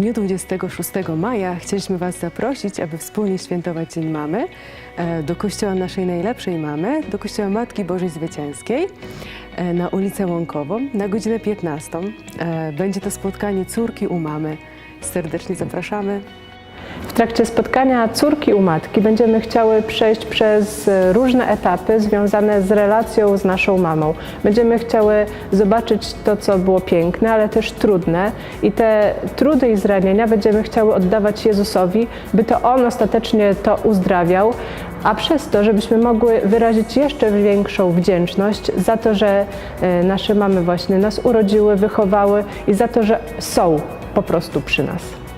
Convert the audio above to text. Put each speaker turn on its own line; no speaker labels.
dniu 26 maja chcieliśmy Was zaprosić, aby wspólnie świętować Dzień Mamy e, do kościoła naszej najlepszej mamy, do kościoła Matki Bożej Zwycięskiej e, na ulicę Łąkową na godzinę 15. E, Będzie to spotkanie córki u mamy. Serdecznie zapraszamy.
W trakcie spotkania córki u matki będziemy chciały przejść przez różne etapy związane z relacją z naszą mamą. Będziemy chciały zobaczyć to, co było piękne, ale też trudne i te trudy i zranienia będziemy chciały oddawać Jezusowi, by to On ostatecznie to uzdrawiał, a przez to, żebyśmy mogły wyrazić jeszcze większą wdzięczność za to, że e, nasze mamy właśnie nas urodziły, wychowały i za to, że są po prostu przy nas.